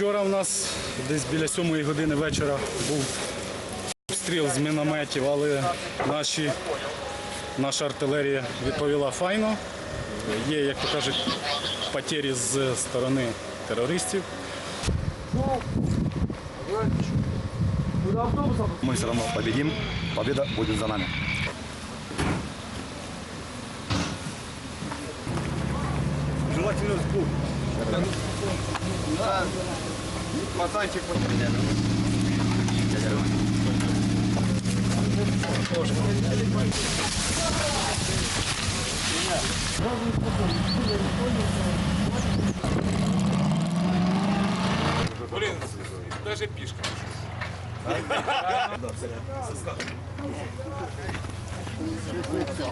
Вчора в нас десь біля сьомої години вечора був обстріл з мінометів, але наші, наша артилерія відповіла файно. Є, як то кажуть, потері з сторони терористів. Мы все равно победим. Победа будет за нами. Желательно Матанчик потеряли. Тоже. Блин, даже пишка.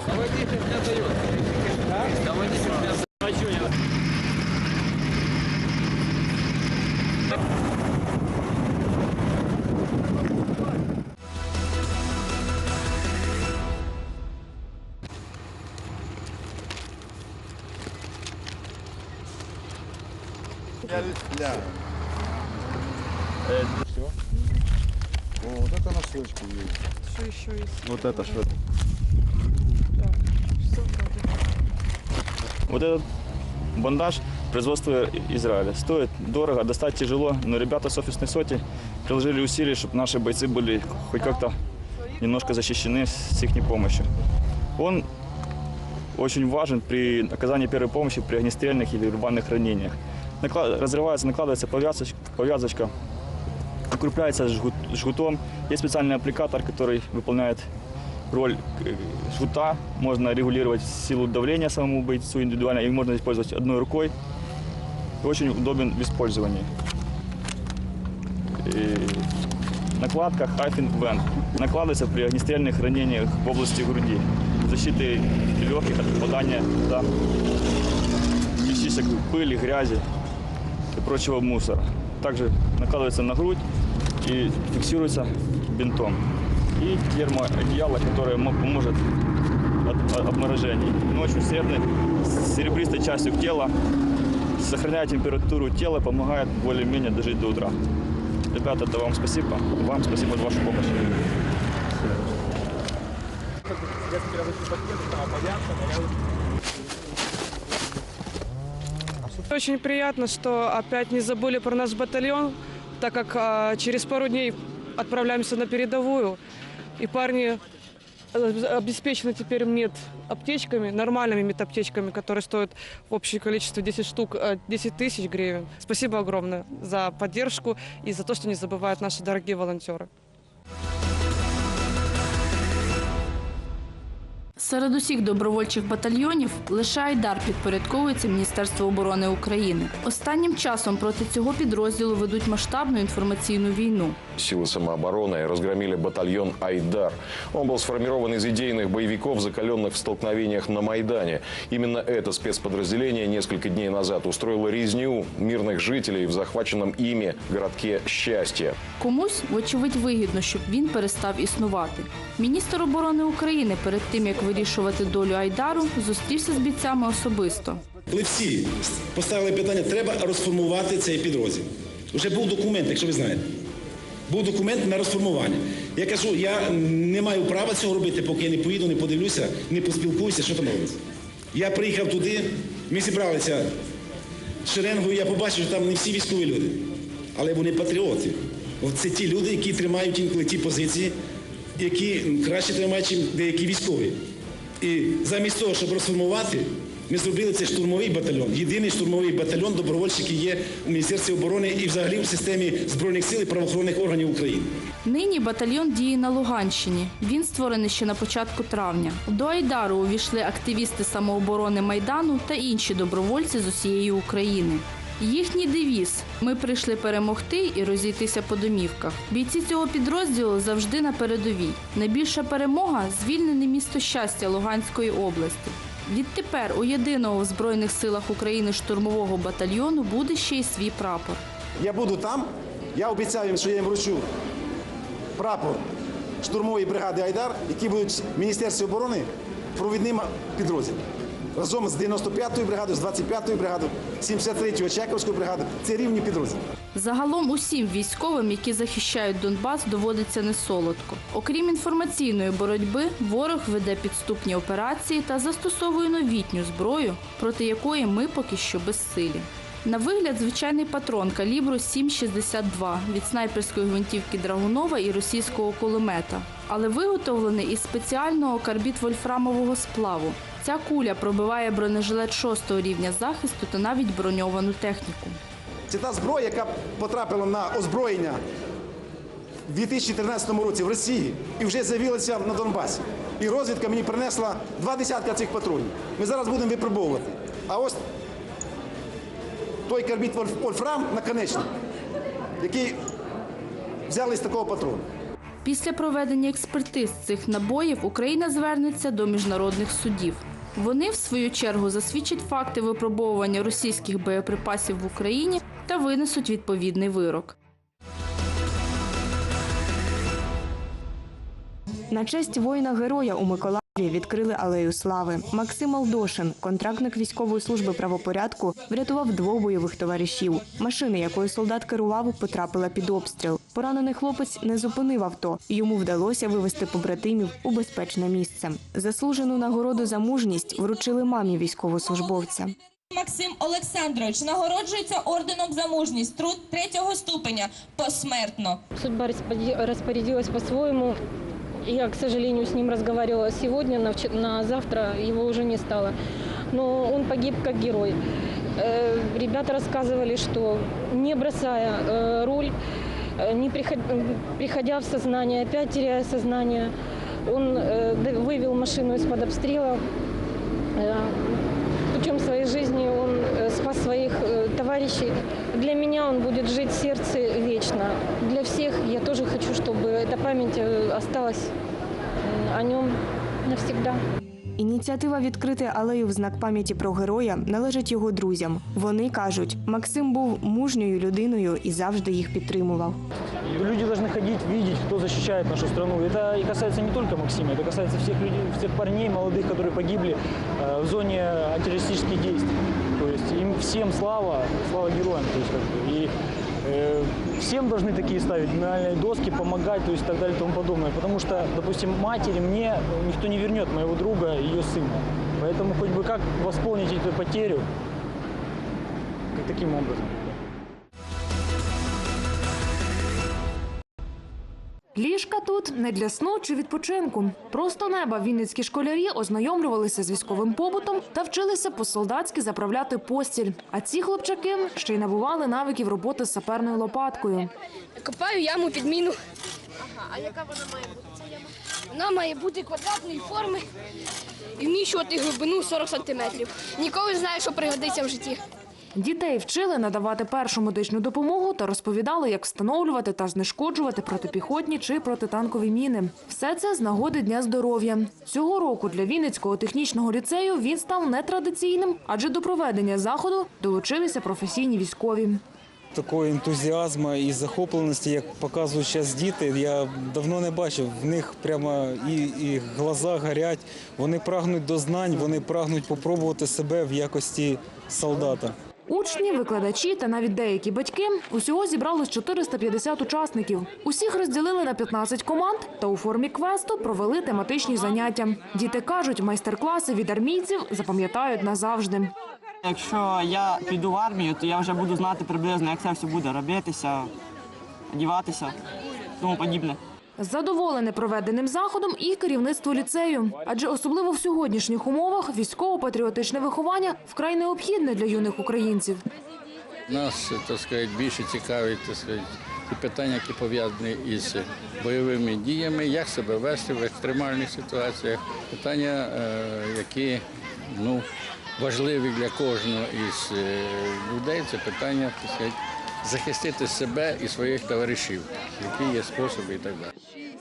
Давайте мясо дает. Давайте мясо. Вот это на есть. Что еще есть? Вот это что? Вроде? Вот этот бандаж производства Израиля. Стоит дорого, достать тяжело, но ребята с офисной соти приложили усилия, чтобы наши бойцы были хоть как-то немножко защищены с их помощью. Он очень важен при оказании первой помощи при огнестрельных или рваных ранениях. Разрывается, накладывается повязоч- повязочка, укрепляется жгут- жгутом. Есть специальный аппликатор, который выполняет роль э, жгута. Можно регулировать силу давления самому бойцу индивидуально. И можно использовать одной рукой. Очень удобен в использовании. И накладка Hyphen Vent накладывается при огнестрельных ранениях в области груди. Защиты легких от попадания туда частичек пыли, грязи прочего мусора. Также накладывается на грудь и фиксируется бинтом. И термоодеяло, которое мо- поможет от, обморожений. Ночью средной с серебристой частью тела сохраняет температуру тела, помогает более-менее дожить до утра. Ребята, да вам спасибо. Вам спасибо за вашу помощь. Очень приятно, что опять не забыли про наш батальон, так как а, через пару дней отправляемся на передовую. И парни э, обеспечены теперь мед аптечками, нормальными медаптечками, которые стоят в общем количестве 10 штук, э, 10 тысяч гривен. Спасибо огромное за поддержку и за то, что не забывают наши дорогие волонтеры. Серед усіх добровольчих батальйонів лише Айдар підпорядковується Міністерству оборони України. Останнім часом проти цього підрозділу ведуть масштабну інформаційну війну. Силы самообороны разгромили батальон «Айдар». Он был сформирован из идейных боевиков, закаленных в столкновениях на Майдане. Именно это спецподразделение несколько дней назад устроило резню мирных жителей в захваченном ими городке «Счастье». Комусь, вочевидь, вигідно, щоб він перестав існувати. Міністр оборони України перед тим як вирішувати долю Айдару, зустрівся з бійцями особисто. Коли всі поставили питання, треба розформувати цей підрозділ. Вже був документ, якщо ви знаєте. Був документ на розформування. Я кажу, я не маю права цього робити, поки я не поїду, не подивлюся, не поспілкуюся, що там робиться. Я приїхав туди, ми зібралися шеренгою, я побачив, що там не всі військові люди, але вони патріоти. Це ті люди, які тримають інколи ті позиції, які краще тримають, ніж деякі військові. І замість того, щоб розформувати, ми зробили цей штурмовий батальйон. Єдиний штурмовий батальйон добровольчиків є у Міністерстві оборони і взагалі в системі Збройних сил і правоохоронних органів України. Нині батальйон діє на Луганщині. Він створений ще на початку травня. До Айдару увійшли активісти самооборони Майдану та інші добровольці з усієї України. Їхній девіз Ми прийшли перемогти і розійтися по домівках. Бійці цього підрозділу завжди на передовій. Найбільша перемога звільнене місто щастя Луганської області. Відтепер у єдиного в Збройних силах України штурмового батальйону буде ще й свій прапор. Я буду там, я обіцяю їм, що я їм вручу прапор штурмової бригади Айдар, які будуть в Міністерстві оборони провідним підрозділом. Разом з 95-ю бригадою, з 25-ю бригадою, 73-ю Чайковською бригадою. Це рівні підрозділи. Загалом усім військовим, які захищають Донбас, доводиться несолодко. Окрім інформаційної боротьби, ворог веде підступні операції та застосовує новітню зброю, проти якої ми поки що безсилі. На вигляд звичайний патрон калібру 7,62 від снайперської гвинтівки Драгунова і російського кулемета, але виготовлений із спеціального карбід-вольфрамового сплаву. Ця куля пробиває бронежилет 6 рівня захисту та навіть броньовану техніку. Це та зброя, яка потрапила на озброєння в 2013 році в Росії і вже з'явилася на Донбасі. І розвідка мені принесла два десятка цих патронів. Ми зараз будемо випробовувати. А ось той Вольф- Вольфрам наконечник, який взяли з такого патрону. Після проведення експертиз цих набоїв Україна звернеться до міжнародних судів. Вони, в свою чергу, засвідчать факти випробовування російських боєприпасів в Україні та винесуть відповідний вирок. На честь воїна-героя у Миколаєві відкрили алею слави. Максим Алдошин, контрактник військової служби правопорядку, врятував двох бойових товаришів. Машина, якою солдат керував, потрапила під обстріл. Поранений хлопець не зупинив авто. і Йому вдалося вивести побратимів у безпечне місце. Заслужену нагороду за мужність вручили мамі військовослужбовця. Максим Олександрович нагороджується орденом за мужність труд третього ступеня посмертно. Судьба распоряди- по-своему. Я, к сожалению, с ним разговаривала сегодня, на, вче- на завтра его уже не стало. Но он погиб как герой. Э, Ребята рассказывали, что не бросая э, руль, э, не приход- м, приходя в сознание, опять теряя сознание, он э, д- вывел машину из-под обстрела. Э, Путем своей жизни он э, спас своих э, товарищей. Для меня он будет жить в сердце вечно. Для всех я тоже хочу, чтобы эта память э, осталась э, о нем навсегда. Ініціатива відкрити алею в знак пам'яті про героя належить його друзям. Вони кажуть, Максим був мужньою людиною і завжди їх підтримував. Люди должны ходить, видеть, кто защищает нашу страну. Это и касается не только Максима, это касается всех людей, всех парней молодых, которые погибли э, в зоне антитеррористических действий. То есть им всем слава, слава героям. То есть, как бы, и э, всем должны такие ставить мемориальные доски, помогать, то есть так далее и тому подобное. Потому что, допустим, матери мне никто не вернет моего друга ее сына. Поэтому хоть бы как восполнить эту потерю, таким образом. Ліжка тут не для сну чи відпочинку. Просто неба вінницькі школярі ознайомлювалися з військовим побутом та вчилися по-солдатськи заправляти постіль. А ці хлопчаки ще й набували навиків роботи з саперною лопаткою. Копаю яму під міну. Ага, а яка вона має бути? Ця яма? Вона має бути квадратної форми і вміщувати глибину 40 сантиметрів. Ніколи не знаю, що пригодиться в житті. Дітей вчили надавати першу медичну допомогу та розповідали, як встановлювати та знешкоджувати протипіхотні чи протитанкові міни. Все це з нагоди Дня здоров'я. Цього року для Вінницького технічного ліцею він став нетрадиційним, адже до проведення заходу долучилися професійні військові. Такого ентузіазму і захопленості, як показують зараз діти, я давно не бачив. В них прямо і, і глаза горять, вони прагнуть до знань, вони прагнуть попробувати себе в якості солдата. Учні, викладачі та навіть деякі батьки усього зібралось 450 учасників. Усіх розділили на 15 команд та у формі квесту провели тематичні заняття. Діти кажуть, майстер-класи від армійців запам'ятають назавжди. Якщо я піду в армію, то я вже буду знати приблизно, як це все буде робитися, одіватися, тому подібне. Задоволене проведеним заходом і керівництво ліцею, адже особливо в сьогоднішніх умовах військово-патріотичне виховання вкрай необхідне для юних українців. Нас, так сказати, більше цікавить, сказати, питання, які пов'язані із бойовими діями, як себе вести в екстремальних ситуаціях. Питання, е, які ну, важливі для кожного із е, людей, це питання, сказати, захистити себе і своїх товаришів, які є способи і так далі.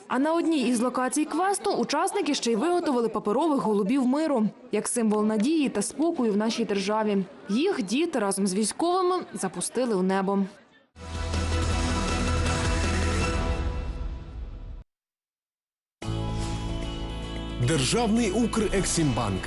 А на одній із локацій квесту учасники ще й виготовили паперових голубів миру як символ надії та спокою в нашій державі. Їх діти разом з військовими запустили у небо. Державний Укрексімбанк